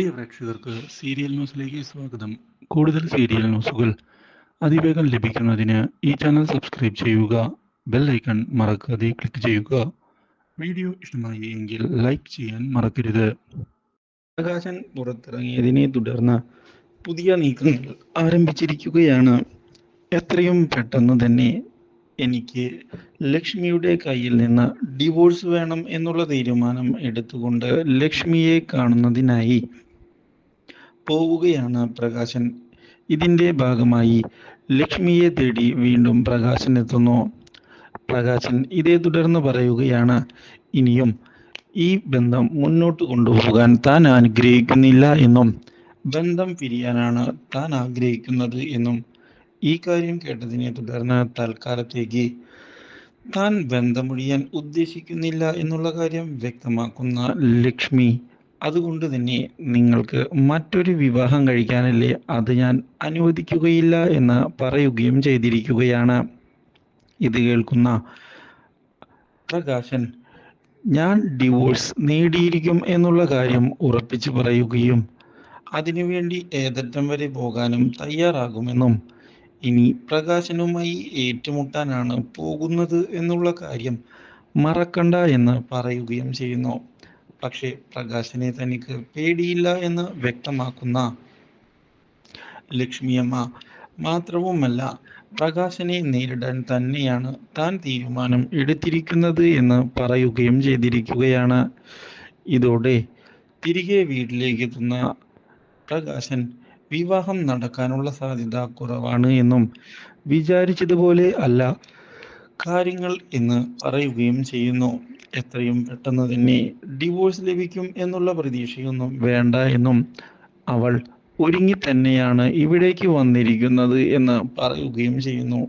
പ്രിയ പ്രേക്ഷകർക്ക് സീരിയൽ ന്യൂസിലേക്ക് സ്വാഗതം. കൂടുതൽ സീരിയൽ ന്യൂസുകൾ അതിവേഗം ലഭിക്കുന്നതിന് ഈ ചാനൽ സബ്സ്ക്രൈബ് ചെയ്യുക ബെൽ ഐക്കൺ മറക്കാതെ ക്ലിക്ക് ചെയ്യുക. വീഡിയോ ഇഷ്ടമായി എങ്കിൽ ലൈക്ക് ചെയ്യാൻ മറക്കരുത്. പ്രകാശൻ പുറത്തിറങ്ങിയതിനെ തുടർന്ന് പുതിയ നീക്കങ്ങൾ ആരംഭിച്ചിരിക്കുകയാണ്. എത്രയും പെട്ടെന്ന് തന്നെ എനിക്ക് ലക്ഷ്മിയുടെ കയ്യിൽ നിന്ന് ഡിവോഴ്സ് വേണം എന്നുള്ള തീരുമാനം എടുത്തുകൊണ്ട് ലക്ഷ്മിയെ കാണുന്നതിനായി പോവുകയാണ് പ്രകാശൻ. ഇതിന്റെ ഭാഗമായി ലക്ഷ്മിയെ തേടി വീണ്ടും പ്രകാശൻ എത്തുന്നു. പ്രകാശൻ ഇതേ തുടർന്ന് പറയുകയാണ് ഇനിയും ഈ ബന്ധം മുന്നോട്ട് കൊണ്ടുപോകാൻ താൻ ആഗ്രഹിക്കുന്നില്ല എന്നും ബന്ധം പിരിയാനാണ് താൻ ആഗ്രഹിക്കുന്നത് എന്നും ഈ കാര്യം കേട്ടതിനെ തുടർന്ന് തൽക്കാലത്തേക്ക് താൻ ബന്ധമൊഴിയാൻ ഉദ്ദേശിക്കുന്നില്ല എന്നുള്ള കാര്യം വ്യക്തമാക്കുന്ന ലക്ഷ്മി അതുകൊണ്ട് തന്നെ നിങ്ങൾക്ക് മറ്റൊരു വിവാഹം കഴിക്കാനല്ലേ അത് ഞാൻ അനുവദിക്കുകയില്ല എന്ന് പറയുകയും ചെയ്തിരിക്കുകയാണ്. ഇത് കേൾക്കുന്ന പ്രകാശൻ ഞാൻ ഡിവോഴ്സ് നേടിയിരിക്കും എന്നുള്ള കാര്യം ഉറപ്പിച്ചു പറയുകയും അതിനുവേണ്ടി ഏതറ്റം വരെ പോകാനും തയ്യാറാകുമെന്നും ഇനി പ്രകാശനുമായി ഏറ്റുമുട്ടാനാണ് പോകുന്നത് എന്നുള്ള കാര്യം മറക്കണ്ട എന്ന് പറയുകയും ചെയ്യുന്നു. പക്ഷേ പ്രകാശനെ തനിക്ക് പേടിയില്ല എന്ന് വ്യക്തമാക്കുന്ന ലക്ഷ്മിയമ്മ മാത്രവുമല്ല പ്രകാശനെ നേരിടാൻ തന്നെയാണ് താൻ തീരുമാനം എടുത്തിരിക്കുന്നത് എന്ന് പറയുകയും ചെയ്തിരിക്കുകയാണ്. ഇതോടെ തിരികെ വീട്ടിലേക്ക് എത്തുന്ന പ്രകാശൻ വിവാഹം നടക്കാനുള്ള സാധ്യത കുറവാണ് എന്നും വിചാരിച്ചതുപോലെ അല്ല കാര്യങ്ങൾ എന്ന് പറയുകയും ചെയ്യുന്നു. എത്രയും പെട്ടെന്ന് തന്നെ ഡിവോഴ്സ് ലഭിക്കും എന്നുള്ള പ്രതീക്ഷയൊന്നും വേണ്ട എന്നും അവൾ ഒരുങ്ങി തന്നെയാണ് ഇവിടേക്ക് വന്നിരിക്കുന്നത് എന്ന് പറയുകയും ചെയ്യുന്നു.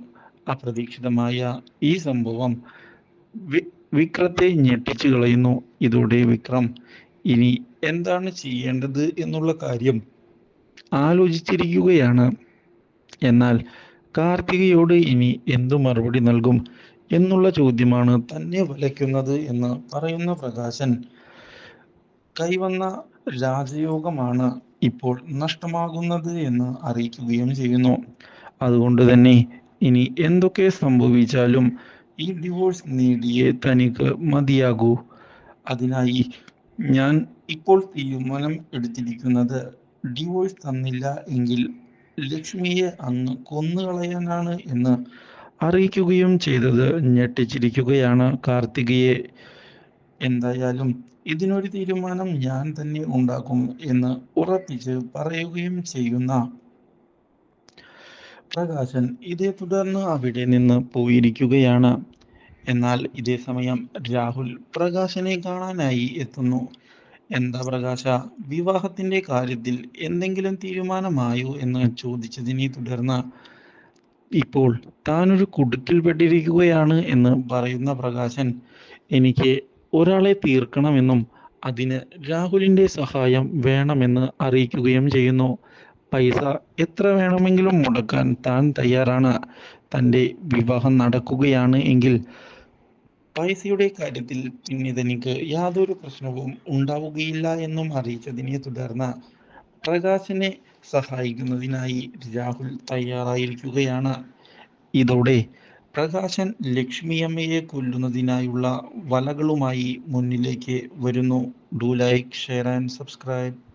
അപ്രതീക്ഷിതമായ ഈ സംഭവം വിക്രത്തെ ഞെട്ടിച്ചു കളയുന്നു. ഇതോടെ വിക്രം ഇനി എന്താണ് ചെയ്യേണ്ടത്? എന്നുള്ള കാര്യം ആലോചിച്ചിരിക്കുകയാണ്. എന്നാൽ കാർത്തികയോട് ഇനി എന്തു മറുപടി നൽകും എന്നുള്ള ചോദ്യമാണ് തന്നെ വലയ്ക്കുന്നത് എന്ന് പറയുന്ന പ്രകാശൻ. കൈവന്ന രാജയോഗമാണ് ഇപ്പോൾ നഷ്ടമാകുന്നത് എന്ന് അറിയിക്കുകയും ചെയ്യുന്നു. അതുകൊണ്ട് തന്നെ ഇനി എന്തൊക്കെ സംഭവിച്ചാലും ഈ ഡിവോഴ്സ് നേടിയേ തനിക്ക് മതിയാകൂ. അതിനായി ഞാൻ ഇപ്പോൾ തീരുമാനം എടുത്തിരിക്കുന്നത് ഡിവോഴ്സ് തന്നില്ല എങ്കിൽ ലക്ഷ്മിയെ അന്ന് കൊന്നുകളയാനാണ് എന്ന് അറിയിക്കുകയും ചെയ്തത്. ഞെട്ടിച്ചിരിക്കുകയാണ് കാർത്തികയെ. എന്തായാലും ഇതിനൊരു തീരുമാനം ഞാൻ തന്നെ ഉണ്ടാക്കും എന്ന് ഉറപ്പിച്ച് പറയുകയും ചെയ്യുന്ന പ്രകാശൻ ഇതേ തുടർന്ന് അവിടെ നിന്ന് പോയിരിക്കുകയാണ്. എന്നാൽ ഇതേ സമയം രാഹുൽ പ്രകാശനെ കാണാനായി എത്തുന്നു. എന്താ പ്രകാശ? വിവാഹത്തിന്റെ കാര്യത്തിൽ എന്തെങ്കിലും തീരുമാനമായോ എന്ന് ചോദിച്ചതിനെ തുടർന്ന് ഇപ്പോൾ താനൊരു കുടുക്കിൽപ്പെട്ടിരിക്കുകയാണ് എന്ന് പറയുന്ന പ്രകാശൻ എനിക്ക് ഒരാളെ തീർക്കണമെന്നും അതിന് രാഹുലിന്റെ സഹായം വേണമെന്ന് അറിയിക്കുകയും ചെയ്യുന്നു. പൈസ എത്ര വേണമെങ്കിലും മുടക്കാൻ താൻ തയ്യാറാണ്. തന്റെ വിവാഹം നടക്കുകയാണ് എങ്കിൽ പൈസയുടെ കാര്യത്തിൽ പിന്നെ തനിക്ക് യാതൊരു പ്രശ്നവും ഉണ്ടാവുകയില്ല എന്നും അറിയിച്ചതിനെ തുടർന്ന് പ്രകാശിനെ സഹായിക്കുന്നതിനായി രാഹുൽ തയ്യാറായിരിക്കുകയാണ്. ഇതോടെ പ്രകാശൻ ലക്ഷ്മിയമ്മയെ കൊല്ലുന്നതിനായുള്ള വലകളുമായി മുന്നിലേക്ക് വരുന്നു. Do like share and subscribe.